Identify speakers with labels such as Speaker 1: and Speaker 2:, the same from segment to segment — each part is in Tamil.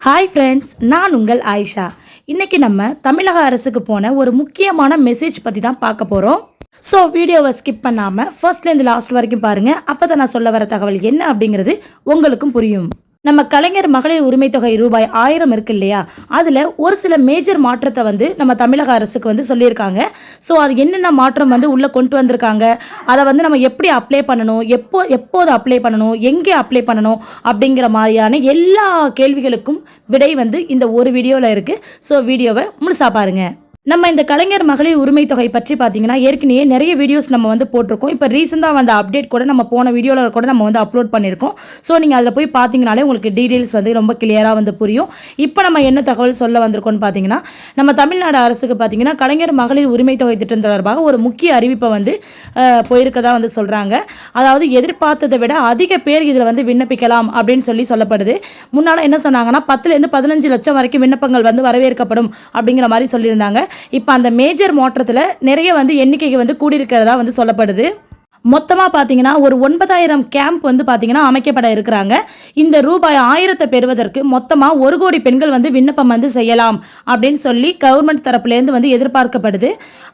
Speaker 1: ஹாய் ஃப்ரெண்ட்ஸ் நான் உங்கள் ஆயிஷா. இன்னைக்கு நம்ம தமிழக அரசுக்கு போன ஒரு முக்கியமான மெசேஜ் பற்றி தான் பார்க்க போகிறோம் ஸோ வீடியோவை ஸ்கிப் பண்ணாமல் ஃபர்ஸ்ட்லேருந்து லாஸ்ட் வரைக்கும் பாருங்கள் அப்போ தான் நான் சொல்ல வர தகவல் என்ன அப்படிங்கிறது உங்களுக்கும் புரியும். நம்ம கலைஞர் மகளிர் உரிமை தொகை ரூபாய் ஆயிரம் இருக்கு இல்லையா? அதில் ஒரு சில மேஜர் மாற்றத்தை வந்து நம்ம தமிழக அரசுக்கு வந்து சொல்லியிருக்காங்க. ஸோ அது என்னென்ன மாற்றம் வந்து உள்ளே கொண்டு வந்திருக்காங்க? அதை வந்து நம்ம எப்படி அப்ளை பண்ணணும்? எப்போ எப்போது அப்ளை பண்ணணும்? எங்கே அப்ளை பண்ணணும்? அப்படிங்கிற மாதிரியான எல்லா கேள்விகளுக்கும் விடை வந்து இந்த ஒரு வீடியோவில் இருக்குது ஸோ வீடியோவை முழுசா பாருங்கள் நம்ம இந்த கலைஞர் மகளிர் உரிமை தொகை பற்றி பார்த்தீங்கன்னா ஏற்கனவே நிறைய வீடியோஸ் நம்ம வந்து போட்டிருக்கோம். இப்போ ரீசெண்டாக வந்த அப்டேட் கூட நம்ம போன வீடியோவில் கூட நம்ம வந்து அப்லோட் பண்ணியிருக்கோம் ஸோ நீங்கள் அதில் போய் பார்த்தீங்கனாலே உங்களுக்கு டீட்டெயில்ஸ் வந்து ரொம்ப கிளியராக வந்து புரியும். இப்போ நம்ம என்ன தகவல் சொல்ல வந்திருக்கோம்னு பார்த்தீங்கன்னா நம்ம தமிழ்நாடு அரசுக்கு பார்த்தீங்கன்னா கலைஞர் மகளிர் உரிமை தொகை திட்டம் தொடர்பாக ஒரு முக்கிய அறிவிப்பை வந்து போயிருக்கதா வந்து சொல்கிறாங்க அதாவது எதிர்பார்த்ததை விட அதிக பேர் இதில் வந்து விண்ணப்பிக்கலாம் அப்படின்னு சொல்லி சொல்லப்படுது. முன்னால் என்ன சொன்னாங்கன்னா பத்துலேருந்து பதினஞ்சு லட்சம் வரைக்கும் விண்ணப்பங்கள் வந்து வரவேற்கப்படும் அப்படிங்கிற மாதிரி சொல்லியிருந்தாங்க. இப்போ அந்த மேஜர் மோட்டரத்தில் நிறைய வந்து எண்ணிக்கைக்கு வந்து கூடியிருக்கிறதா வந்து சொல்லப்படுது. மொத்தமாக பார்த்தீங்கன்னா ஒரு ஒன்பதாயிரம் கேம்ப் வந்து பார்த்தீங்கன்னா அமைக்கப்பட இருக்கிறாங்க. இந்த ரூபாய் ஆயிரத்தை பெறுவதற்கு மொத்தமாக ஒரு கோடி பெண்கள் வந்து விண்ணப்பம் வந்து செய்யலாம் அப்படின்னு சொல்லி கவர்மெண்ட் தரப்புலேருந்து வந்து எதிர்பார்க்கப்படுது.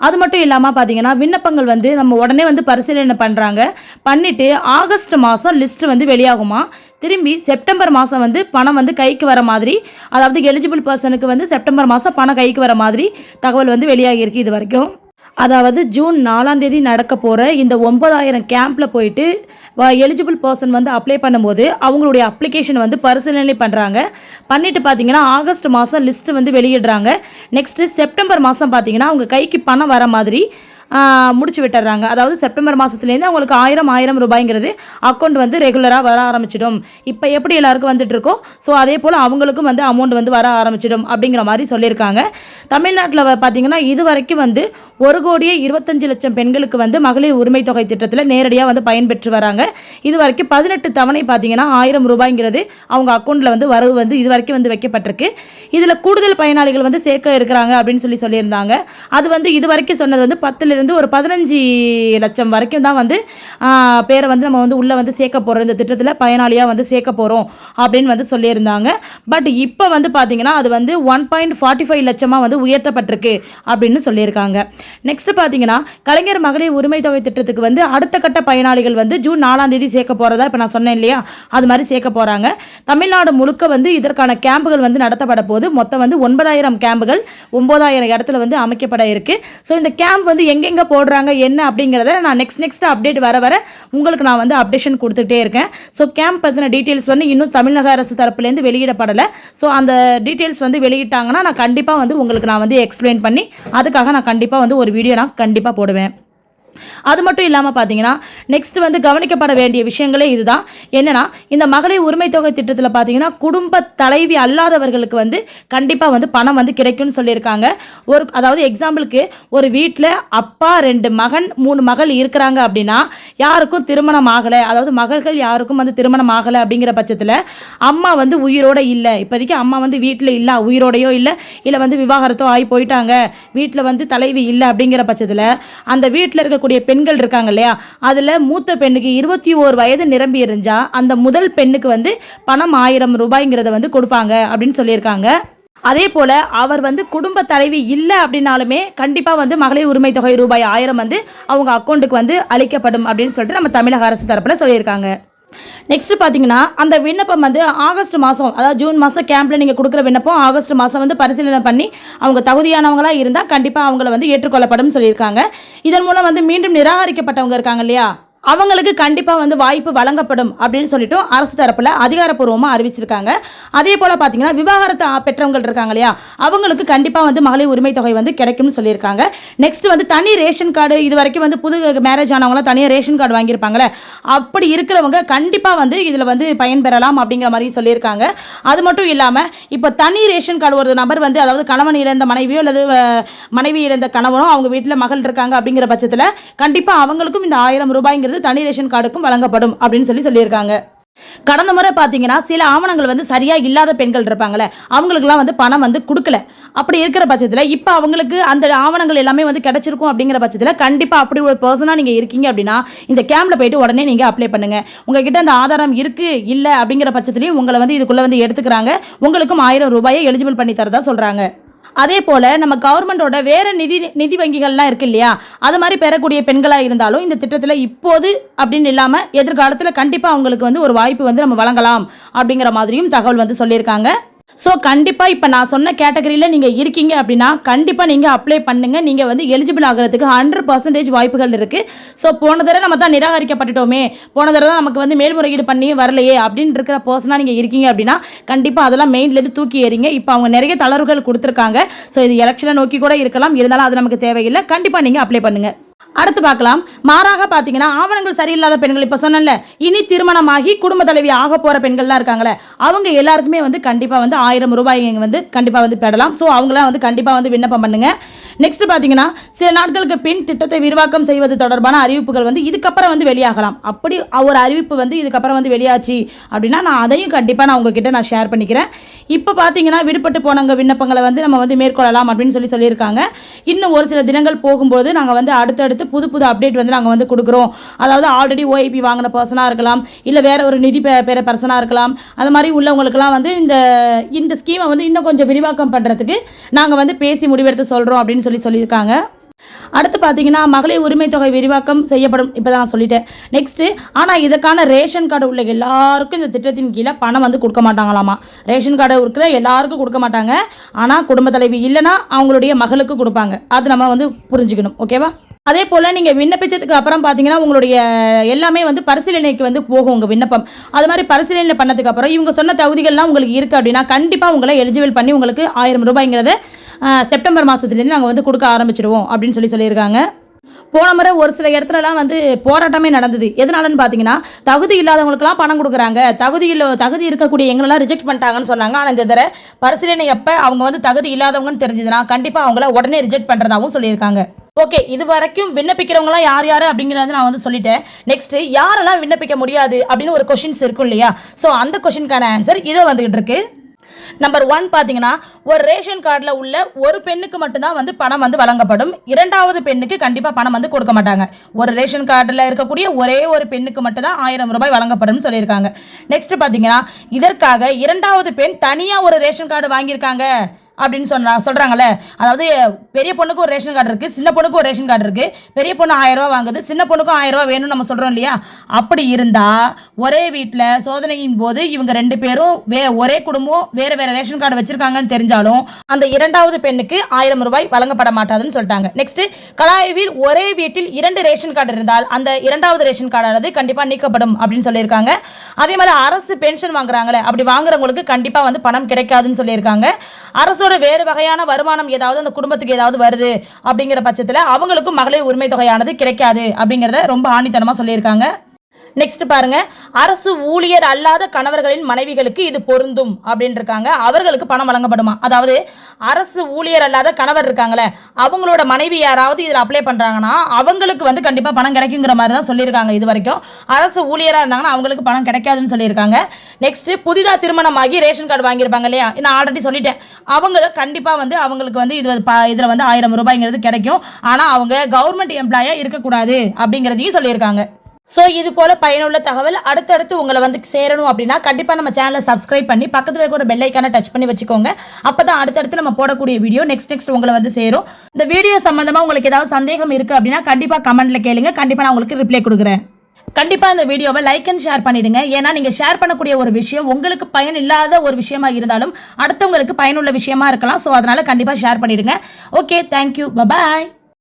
Speaker 1: அது மட்டும் இல்லாமல் பார்த்தீங்கன்னா விண்ணப்பங்கள் வந்து நம்ம உடனே வந்து பரிசீலனை பண்ணுறாங்க பண்ணிவிட்டு ஆகஸ்ட் மாதம் லிஸ்ட் வந்து வெளியாகுமா? திரும்பி செப்டம்பர் மாதம் வந்து பணம் வந்து கைக்கு வர மாதிரி அதாவது எலிஜிபிள் பர்சனுக்கு வந்து செப்டம்பர் மாதம் பணம் கைக்கு வர மாதிரி தகவல் வந்து வெளியாகியிருக்கு இது வரைக்கும். அதாவது ஜூன் நாலாம் தேதி நடக்க போகிற இந்த ஒன்பதாயிரம் கேம்பில் போயிட்டு எலிஜிபிள் பர்சன் வந்து அப்ளை பண்ணும்போது அவங்களுடைய அப்ளிகேஷன் வந்து பரிசீலனை பண்ணுறாங்க பண்ணிட்டு பார்த்தீங்கன்னா ஆகஸ்ட் மாதம் லிஸ்ட்டு வந்து வெளியிடுறாங்க. நெக்ஸ்ட்டு செப்டம்பர் மாதம் பார்த்தீங்கன்னா அவங்க கைக்கு பணம் வர மாதிரி முடிச்சு விட்டுறாங்க. அதாவது செப்டம்பர் மாதத்துலேருந்து அவங்களுக்கு ஆயிரம் ஆயிரம் ரூபாய்ங்கிறது அக்கௌண்ட் வந்து ரெகுலராக வர ஆரம்பிச்சிடும். இப்போ எப்படி எல்லாருக்கும் வந்துட்டு இருக்கோ ஸோ அதே போல் அவங்களுக்கும் வந்து அமௌண்ட் வந்து வர ஆரம்பிச்சிடும் அப்படிங்கிற மாதிரி சொல்லியிருக்காங்க. தமிழ்நாட்டில் பார்த்தீங்கன்னா இது வரைக்கும் வந்து ஒரு கோடியே இருபத்தஞ்சு லட்சம் பெண்களுக்கு வந்து மகளிர் உரிமை தொகை திட்டத்தில் நேரடியாக வந்து பயன்பெற்று வராங்க. இது வரைக்கும் பதினெட்டு தவணை பார்த்தீங்கன்னா ஆயிரம் ரூபாய்ங்கிறது அவங்க அக்கௌண்ட்டில் வந்து வரவு வந்து இது வரைக்கும் வந்து வைக்கப்பட்டிருக்கு. இதில் கூடுதல் பயனாளிகள் வந்து சேர்க்க இருக்கிறாங்க அப்படின்னு சொல்லி சொல்லியிருந்தாங்க. அது வந்து இது வரைக்கும் சொன்னது வந்து பத்துலேருந்து ஒரு பதினஞ்சு லட்சம் வரைக்கும் தான் வந்து பேரை வந்து நம்ம வந்து உள்ளே வந்து சேர்க்க போகிறோம் இந்த திட்டத்தில் பயனாளியாக வந்து சேர்க்க போகிறோம் அப்படின்னு வந்து சொல்லியிருந்தாங்க. பட் இப்போ வந்து பார்த்தீங்கன்னா அது வந்து ஒன் பாயிண்ட் ஃபார்ட்டி ஃபைவ் லட்சமாக வந்து உயர்த்தப்பட்டிருக்கு அப்படின்னு சொல்லியிருக்காங்க. நெக்ஸ்ட் பார்த்தீங்கன்னா கலைஞர் மகளிர் உரிமை தொகை திட்டத்துக்கு வந்து அடுத்த கட்ட பயனாளிகள் வந்து ஜூன் நாலாம் தேதி சேர்க்க போகிறதா இப்போ நான் சொன்னேன் இல்லையா? அது மாதிரி சேர்க்க போகிறாங்க தமிழ்நாடு முழுக்க வந்து இதற்கான கேம்புகள் வந்து நடத்தப்பட போது மொத்தம் வந்து ஒன்பதாயிரம் கேம்புகள் ஒன்பதாயிரம் இடத்துல வந்து அமைக்கப்பட இருக்கு. ஸோ இந்த கேம்ப் வந்து எங்கெங்கே போடுறாங்க என்ன அப்படிங்கிறத நான் நெக்ஸ்ட் நெக்ஸ்ட் அப்டேட் வர வர உங்களுக்கு நான் வந்து அப்டேஷன் கொடுத்துட்டே இருக்கேன். ஸோ கேம்ப் பற்றின டீட்டெயில்ஸ் வந்து இன்னும் தமிழக அரசு தரப்புலேருந்து வெளியிடப்படலை. ஸோ அந்த டீட்டெயில்ஸ் வந்து வெளியிட்டாங்கன்னா நான் கண்டிப்பாக வந்து உங்களுக்கு நான் வந்து எக்ஸ்பிளைன் பண்ணி அதுக்காக நான் கண்டிப்பாக வந்து ஒரு வீடியோ நான் கண்டிப்பாக போடுவேன். அது மட்டும் இல்லாமல் பார்த்தீங்கன்னா நெக்ஸ்ட் வந்து கவனிக்கப்பட வேண்டிய விஷயங்களே இதுதான். என்னென்னா இந்த மகளிர் உரிமை தொகை திட்டத்தில் பார்த்தீங்கன்னா குடும்ப தலைவி அல்லாதவர்களுக்கு வந்து கண்டிப்பாக வந்து பணம் வந்து கிடைக்கும்னு சொல்லியிருக்காங்க. ஒரு அதாவது எக்ஸாம்பிளுக்கு ஒரு வீட்டில் அப்பா ரெண்டு மகன் மூணு மகள் இருக்கிறாங்க அப்படின்னா யாருக்கும் திருமணம் ஆகலை. அதாவது மகள்கள் யாருக்கும் வந்து திருமணம் ஆகலை அப்படிங்கிற பட்சத்தில் அம்மா வந்து உயிரோட இல்லை. இப்போதைக்கு அம்மா வந்து வீட்டில் இல்லை உயிரோடையோ இல்லை இல்லை வந்து விவாகரத்தோ ஆகி போயிட்டாங்க. வீட்டில் வந்து தலைவி இல்லை அப்படிங்கிற பட்சத்தில் அந்த வீட்டில் இருக்கக்கூடிய பெண்கள் இருக்காங்க இல்லையா? அதில் மூத்த பெண்ணுக்கு இருபத்தி ஓர் வயது நிரம்பி இருந்தால் அந்த முதல் பெண்ணுக்கு வந்து பணம் ஆயிரம் ரூபாய்ங்கிறத வந்து கொடுப்பாங்க அப்படின்னு சொல்லியிருக்காங்க. அதே போல் அவர் வந்து குடும்ப தலைவி இல்லை அப்படின்னாலுமே கண்டிப்பாக வந்து மகளிர் உரிமை தொகை ரூபாய் ஆயிரம் வந்து அவங்க அக்கௌண்ட்டுக்கு வந்து அளிக்கப்படும் அப்படின்னு சொல்லிட்டு நம்ம தமிழக அரசு தரப்பில் சொல்லியிருக்காங்க. நெக்ஸ்ட் பார்த்தீங்கன்னா அந்த விண்ணப்பம் வந்து ஆகஸ்ட் மாதம் அதாவது ஜூன் மாதம் கேம்பில் நீங்கள் கொடுக்குற விண்ணப்பம் ஆகஸ்ட் மாதம் வந்து பரிசீலனை பண்ணி அவங்க தகுதியானவங்களாக இருந்தால் கண்டிப்பாக அவங்கள வந்து ஏற்றுக்கொள்ளப்படும் சொல்லியிருக்காங்க. இதன் மூலம் வந்து மீண்டும் நிராகரிக்கப்பட்டவங்க இருக்காங்க இல்லையா? அவங்களுக்கு கண்டிப்பாக வந்து வாய்ப்பு வழங்கப்படும் அப்படின்னு சொல்லிட்டு அரசு தரப்பில் அதிகாரப்பூர்வமாக அறிவிச்சிருக்காங்க. அதே போல் பார்த்தீங்கன்னா விவாகரத்து பெற்றவங்கள் பெற்றவங்க இருக்காங்க இல்லையா? அவங்களுக்கு கண்டிப்பாக வந்து மகளிர் உரிமை தொகை வந்து கிடைக்கும்னு சொல்லியிருக்காங்க. நெக்ஸ்ட் வந்து தனி ரேஷன் கார்டு இது வரைக்கும் வந்து புது மேரேஜ் ஆனவங்களாம் தனியாக ரேஷன் கார்டு வாங்கியிருப்பாங்களே அப்படி இருக்கிறவங்க கண்டிப்பாக வந்து இதில் வந்து பயன்பெறலாம் அப்படிங்கிற மாதிரி சொல்லியிருக்காங்க. அது மட்டும் இல்லாமல் இப்போ தனி ரேஷன் கார்டு ஒரு நபர் வந்து அதாவது கணவன் இழந்த மனைவியோ அல்லது மனைவி இழந்த கணவனோ அவங்க வீட்டில் மகள் இருக்காங்க அப்படிங்கிற பட்சத்தில் கண்டிப்பாக அவங்களுக்கும் இந்த ஆயிரம் ரூபாய்ங்கிறது தனி ரேஷன் கார்டுக்கும் வழங்கப்படும் அப்படின்னு சொல்லி சொல்லியிருக்காங்க. கடந்த முறை பார்த்தீங்கன்னா சில ஆவணங்கள் வந்து சரியாக இல்லாத பெண்கள் இருப்பாங்களே அவங்களுக்குலாம் வந்து பணம் வந்து கொடுக்கல. அப்படி இருக்கிற பட்சத்தில் இப்போ அவங்களுக்கு அந்த ஆவணங்கள் எல்லாமே வந்து கிடைச்சிருக்கும் அப்படிங்கிற பட்சத்தில் கண்டிப்பாக அப்படி ஒரு பர்சனாக நீங்கள் இருக்கீங்க அப்படின்னா இந்த கேம்பில் போயிட்டு உடனே நீங்கள் அப்ளை பண்ணுங்கள் உங்ககிட்ட அந்த ஆதாரம் இருக்குது இல்லை அப்படிங்கிற பட்சத்துலையும் உங்களை வந்து இதுக்குள்ளே வந்து எடுத்துக்கிறாங்க. உங்களுக்கும் ஆயிரம் ரூபாயை எலிஜிபிள் பண்ணி தரதா சொல்கிறாங்க அதே போல் நம்ம கவர்மெண்டோட வேறு நிதி நிதி வங்கிகள்லாம் இருக்கு இல்லையா? அது மாதிரி பெறக்கூடிய பெண்களாக இருந்தாலும் இந்த திட்டத்தில் இப்போது அப்படின்னு இல்லாமல் எதிர்காலத்தில் கண்டிப்பாக அவங்களுக்கு வந்து ஒரு வாய்ப்பு வந்து நம்ம வழங்கலாம் அப்படிங்கிற மாதிரியும் தகவல் வந்து சொல்லியிருக்காங்க. ஸோ கண்டிப்பாக இப்போ நான் சொன்ன கேட்டகரியில் நீங்கள் இருக்கீங்க அப்படின்னா கண்டிப்பாக நீங்கள் அப்ளை பண்ணுங்கள் நீங்கள் வந்து எலிஜிபிள் ஆகிறதுக்கு ஹண்ட்ரட் பர்சன்டேஜ் வாய்ப்புகள் இருக்குது ஸோ போன தடவை நம்ம தான் நிராகரிக்கப்பட்டுட்டோமே. போன தடவை தான் நமக்கு வந்து மேல்முறையீடு பண்ணி வரலையே அப்படின்னு இருக்கிற பர்சனாக நீங்கள் இருக்கீங்க அப்படின்னா கண்டிப்பாக அதெல்லாம் மெயின்லேருந்து தூக்கி ஏறிங்க இப்போ அவங்க நிறைய தளர்வுகள் கொடுத்துருக்காங்க. ஸோ இது எலெக்ஷனை நோக்கி கூட இருக்கலாம். இருந்தாலும் அது நமக்கு தேவையில்லை. கண்டிப்பாக நீங்கள் அப்ளை பண்ணுங்கள் அடுத்து பார்க்கலாம். மாறாக பார்த்தீங்கன்னா ஆவணங்கள் சரியில்லாத பெண்கள் இப்போ சொன்னேன்ல இனி திருமணமாகி குடும்ப தலைவி ஆக போகிற பெண்கள்லாம் இருக்காங்களே அவங்க எல்லாருக்குமே வந்து கண்டிப்பாக வந்து ஆயிரம் ரூபாய் வந்து கண்டிப்பாக வந்து பெறலாம். ஸோ அவங்களாம் வந்து கண்டிப்பாக வந்து விண்ணப்பம் பண்ணுங்க. நெக்ஸ்ட் பார்த்தீங்கன்னா சில நாட்களுக்கு பின் திட்டத்தை விரிவாக்கம் செய்வது தொடர்பான அறிவிப்புகள் வந்து இதுக்கப்புறம் வந்து வெளியாகலாம். அப்படி ஒரு அறிவிப்பு வந்து இதுக்கப்புறம் வந்து வெளியாச்சு அப்படின்னா நான் அதையும் கண்டிப்பாக நான் உங்ககிட்ட நான் ஷேர் பண்ணிக்கிறேன். இப்போ பார்த்தீங்கன்னா விடுபட்டு போனவங்க விண்ணப்பங்களை வந்து நம்ம வந்து மேற்கொள்ளலாம் அப்படின்னு சொல்லி சொல்லியிருக்காங்க. இன்னும் ஒரு சில தினங்கள் போகும்போது நாங்கள் வந்து அடுத்தடுத்து புது புது அப்டேட் வந்து நாங்கள் வந்து கொடுக்குறோம். அதாவது ஆல்ரெடி ஓஐபி வாங்கின பர்சனாக இருக்கலாம் இல்லை வேற ஒரு நிதி பெற பர்சனாக இருக்கலாம். அது மாதிரி உள்ளவங்களுக்கெல்லாம் வந்து இந்த இந்த ஸ்கீமை வந்து இன்னும் கொஞ்சம் விரிவாக்கம் பண்ணுறதுக்கு நாங்கள் வந்து பேசி முடிவெடுத்து சொல்கிறோம் அப்படின்னு சொல்லி சொல்லியிருக்காங்க. அடுத்து பார்த்தீங்கன்னா மகளிர் உரிமை தொகை விரிவாக்கம் செய்யப்படும். இப்போ தான் சொல்லிட்டேன். நெக்ஸ்ட்டு ஆனால் இதற்கான ரேஷன் கார்டு உள்ள எல்லாருக்கும் இந்த திட்டத்தின் கீழே பணம் வந்து கொடுக்க மாட்டாங்களாமா? ரேஷன் கார்டு இருக்கிற எல்லாருக்கும் கொடுக்க மாட்டாங்க. ஆனால் குடும்ப தலைவி இல்லைன்னா அவங்களுடைய மகளுக்கு கொடுப்பாங்க. அது நம்ம வந்து புரிஞ்சுக்கணும். ஓகேவா அதே போல் நீங்கள் விண்ணப்பிச்சதுக்கு அப்புறம் பார்த்தீங்கன்னா உங்களுடைய எல்லாமே வந்து பரிசீலனைக்கு வந்து போகும் உங்கள் விண்ணப்பம். அது மாதிரி பரிசீலனை பண்ணதுக்கு அப்புறம் இவங்க சொன்ன தகுதிகள்லாம் உங்களுக்கு இருக்குது அப்படின்னா கண்டிப்பாக உங்களை எலிஜிபிள் பண்ணி உங்களுக்கு ஆயிரம் ரூபாய்ங்கிறத செப்டம்பர் மாதத்துலேருந்து நாங்கள் வந்து கொடுக்க ஆரம்பிச்சிடுவோம் அப்படின்னு சொல்லி சொல்லியிருக்காங்க. போன முறை ஒரு சில இடத்துலலாம் வந்து போராட்டமே நடந்தது. எதனாலன்னு பார்த்தீங்கன்னா தகுதி இல்லாதவங்களுக்குலாம் பணம் கொடுக்குறாங்க. தகுதி இல்லை தகுதி இருக்கக்கூடிய எங்களெல்லாம் ரிஜெக்ட் பண்ணிட்டாங்கன்னு சொன்னாங்க. ஆனால் இந்த தடவை பரிசீலனை எப்போ அவங்க வந்து தகுதி இல்லாதவங்கன்னு தெரிஞ்சதுன்னா கண்டிப்பாக அவங்கள உடனே ரிஜெக்ட் பண்ணுறதாகவும் சொல்லியிருக்காங்க. ஓகே இது வரைக்கும் விண்ணப்பிக்கிறவங்களாம் யார் யார் அப்படிங்கிறத நான் வந்து சொல்லிட்டேன். நெக்ஸ்ட் யாரெல்லாம் விண்ணப்பிக்க முடியாது அப்படின்னு ஒரு கொஷின்ஸ் இருக்கும் இல்லையா? ஸோ அந்த கொஷினுக்கான ஆன்சர் இதோ வந்துகிட்டு இருக்கு. நம்பர் ஒன் பார்த்தீங்கன்னா ஒரு ரேஷன் கார்டில் உள்ள ஒரு பெண்ணுக்கு மட்டும்தான் வந்து பணம் வந்து வழங்கப்படும். இரண்டாவது பெண்ணுக்கு கண்டிப்பாக பணம் வந்து கொடுக்க மாட்டாங்க. ஒரு ரேஷன் கார்டில் இருக்கக்கூடிய ஒரே ஒரு பெண்ணுக்கு மட்டும்தான் ஆயிரம் ரூபாய் வழங்கப்படும் சொல்லியிருக்காங்க. நெக்ஸ்ட் பார்த்தீங்கன்னா இதற்காக இரண்டாவது பெண் தனியாக ஒரு ரேஷன் கார்டு வாங்கியிருக்காங்க. அப்படின்னு சொன்னா சொல்கிறாங்கல்ல அதாவது பெரிய பொண்ணுக்கு ஒரு ரேஷன் கார்டு இருக்குது சின்ன பொண்ணுக்கு ஒரு ரேஷன் கார்டு இருக்குது பெரிய பொண்ணு ஆயிரம் வாங்குது சின்ன பொண்ணுக்கும் ஆயிரம் ரூபா வேணும்னு நம்ம சொல்கிறோம் இல்லையா? அப்படி இருந்தால் ஒரே வீட்டில் சோதனையின் போது இவங்க ரெண்டு பேரும் வே ஒரே குடும்பம் வேறு வேறு ரேஷன் கார்டு வச்சுருக்காங்கன்னு தெரிஞ்சாலும் அந்த இரண்டாவது பெண்ணுக்கு ஆயிரம் ரூபாய் வழங்கப்பட மாட்டாதுன்னு சொல்லிட்டாங்க. நெக்ஸ்ட் கலாய்வில் ஒரே வீட்டில் இரண்டு ரேஷன் கார்டு இருந்தால் அந்த இரண்டாவது ரேஷன் கார்டானது கண்டிப்பாக நீக்கப்படும் அப்படின்னு சொல்லியிருக்காங்க. அதே மாதிரி அரசு பென்ஷன் வாங்குறாங்களே அப்படி வாங்குறவங்களுக்கு கண்டிப்பாக வந்து பணம் கிடைக்காதுன்னு சொல்லியிருக்காங்க. அரசு அரசோட வேறு வகையான வருமானம் ஏதாவது அந்த குடும்பத்துக்கு ஏதாவது வருது அப்படிங்கிற பட்சத்தில் அவங்களுக்கும் மகளிர் உரிமை தொகையானது கிடைக்காது அப்படிங்கிறத ரொம்ப ஆணித்தனமாக சொல்லியிருக்காங்க. நெக்ஸ்ட் பாருங்க. அரசு ஊழியர் அல்லாத கணவர்களின் மனைவிகளுக்கு இது பொருந்தும் அப்படின்னு இருக்காங்க அவர்களுக்கு பணம் வழங்கப்படுமா? அதாவது அரசு ஊழியர் அல்லாத கணவர் இருக்காங்களே அவங்களோட மனைவி யாராவது இதில் அப்ளை பண்ணுறாங்கன்னா அவங்களுக்கு வந்து கண்டிப்பாக பணம் கிடைக்குங்கிற மாதிரி தான் சொல்லியிருக்காங்க இது வரைக்கும் அரசு ஊழியராக இருந்தாங்கன்னா அவங்களுக்கு பணம் கிடைக்காதுன்னு சொல்லியிருக்காங்க. நெக்ஸ்ட் புதிதாக திருமணமாகி ரேஷன் கார்டு வாங்கியிருப்பாங்க இல்லையா? நான் ஆல்ரெடி சொல்லிட்டேன். அவங்க கண்டிப்பாக வந்து அவங்களுக்கு வந்து இது இதில் வந்து ஆயிரம் ரூபாய்ங்கிறது கிடைக்கும். ஆனால் அவங்க கவர்மெண்ட் எம்ப்ளாயாக இருக்கக்கூடாது அப்படிங்கிறதையும் சொல்லியிருக்காங்க. ஸோ இது போல பயனுள்ள தகவல் அடுத்தடுத்து உங்களை வந்து சேரணும் அப்படின்னா கண்டிப்பாக நம்ம சேனலை சப்ஸ்கிரைப் பண்ணி பக்கத்தில் இருக்க ஒரு டச் பண்ணி வச்சுக்கோங்க. அப்போ தான் அடுத்தடுத்து நம்ம போடக்கூடிய வீடியோ நெக்ஸ்ட் நெக்ஸ்ட் உங்களை வந்து சேரும். இந்த வீடியோ சம்மந்தமாக உங்களுக்கு ஏதாவது சந்தேகம் இருக்குது அப்படின்னா கண்டிப்பாக கமெண்ட்டில் கேளுங்க. கண்டிப்பாக நான் உங்களுக்கு ரிப்ளை கொடுக்குறேன். கண்டிப்பாக இந்த வீடியோவை லைக் அண்ட் ஷேர் பண்ணிடுங்க. ஏன்னா நீங்கள் ஷேர் பண்ணக்கூடிய ஒரு விஷயம் உங்களுக்கு பயன் இல்லாத ஒரு விஷயமா இருந்தாலும் அடுத்தவங்களுக்கு பயனுள்ள விஷயமா இருக்கலாம். ஸோ அதனால் கண்டிப்பாக ஷேர் பண்ணிடுங்க. Okay thank you bye bye